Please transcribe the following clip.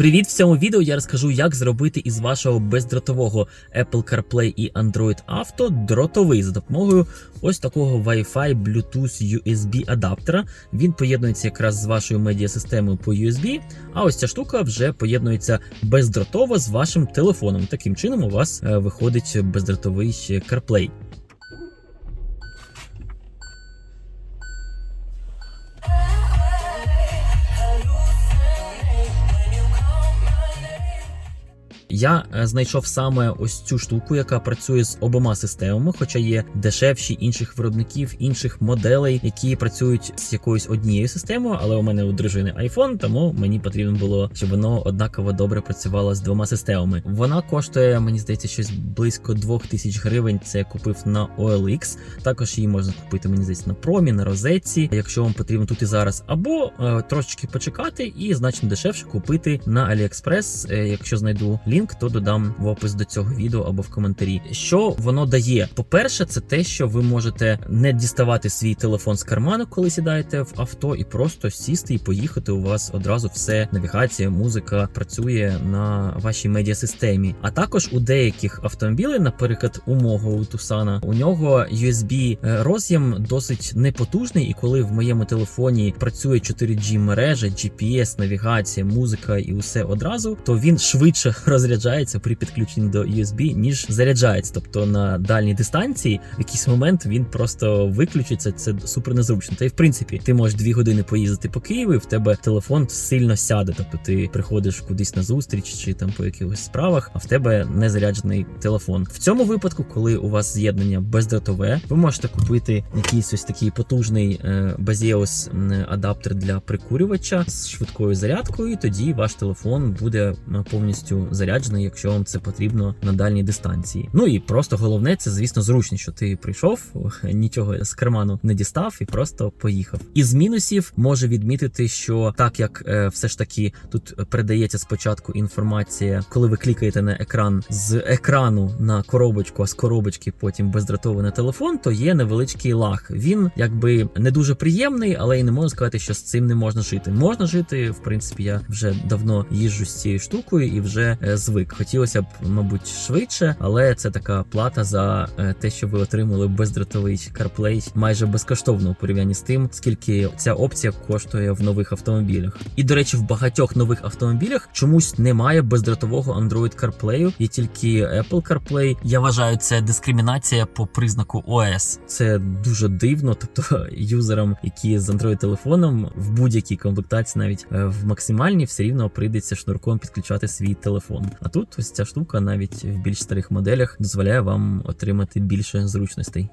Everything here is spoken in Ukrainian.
Привіт! В цьому відео я розкажу, як зробити із вашого бездротового Apple CarPlay і Android Auto дротовий за допомогою ось такого Wi-Fi Bluetooth USB адаптера. Він поєднується якраз з вашою медіасистемою по USB, а ось ця штука вже поєднується бездротово з вашим телефоном. Таким чином у вас е, виходить бездротовий CarPlay. Я е, знайшов саме ось цю штуку, яка працює з обома системами, хоча є дешевші інших виробників, інших моделей, які працюють з якоюсь однією системою. Але у мене у дружини iPhone, тому мені потрібно було, щоб воно однаково добре працювало з двома системами. Вона коштує, мені здається, щось близько 2000 гривень. Це я купив на OLX. Також її можна купити, мені здається, на промі, на розетці, якщо вам потрібно тут і зараз, або е, трошечки почекати і значно дешевше купити на AliExpress, е, якщо знайду лінк, то додам в опис до цього відео або в коментарі. Що воно дає? По-перше, це те, що ви можете не діставати свій телефон з карману, коли сідаєте в авто, і просто сісти і поїхати. У вас одразу все навігація, музика працює на вашій медіасистемі. А також у деяких автомобілів, наприклад, у мого у Тусана, у нього USB роз'єм досить непотужний, і коли в моєму телефоні працює 4G мережа, GPS, навігація, музика і усе одразу, то він швидше розряджається при підключенні до USB, ніж заряджається. Тобто на дальній дистанції в якийсь момент він просто виключиться. Це супер незручно. Та й в принципі ти можеш дві години поїздити по Києву, і в тебе телефон сильно сяде. Тобто ти приходиш кудись на зустріч чи там по якихось справах, а в тебе не заряджений телефон. В цьому випадку, коли у вас з'єднання бездротове, ви можете купити якийсь ось такий потужний е, Baseos м, адаптер для прикурювача з швидкою зарядкою. і Тоді ваш телефон буде повністю заряджений, якщо вам це потрібно на дальній дистанції. Ну і просто головне, це звісно зручно, що ти прийшов, нічого з карману не дістав і просто поїхав. Із мінусів може відмітити, що так як е, все ж таки тут передається спочатку інформація, коли ви клікаєте на екран з екрану на коробочку, а з коробочки потім бездротовий на телефон, то є невеличкий лаг. Він якби не дуже приємний, але і не можу сказати, що з цим не можна жити. Можна жити, в принципі, я вже давно їжджу з цією штукою і вже е, звик. Хотілося б, мабуть, швидше, але це така плата за е, те, що ви отримали бездротовий CarPlay майже безкоштовно у порівнянні з тим, скільки ця опція коштує в нових автомобілях. І до речі, в багатьох нових автомобілях чомусь немає бездротового Android CarPlay, є тільки Apple CarPlay. Я вважаю, це дискримінація по признаку OS. Це дуже дивно. Тобто юзерам, які з Android телефоном в будь-якій комплектації, навіть е, в максимальній, все рівно прийдеться шнурком підключати свій телефон. А тут ось ця штука навіть в більш старих моделях дозволяє вам отримати більше зручностей.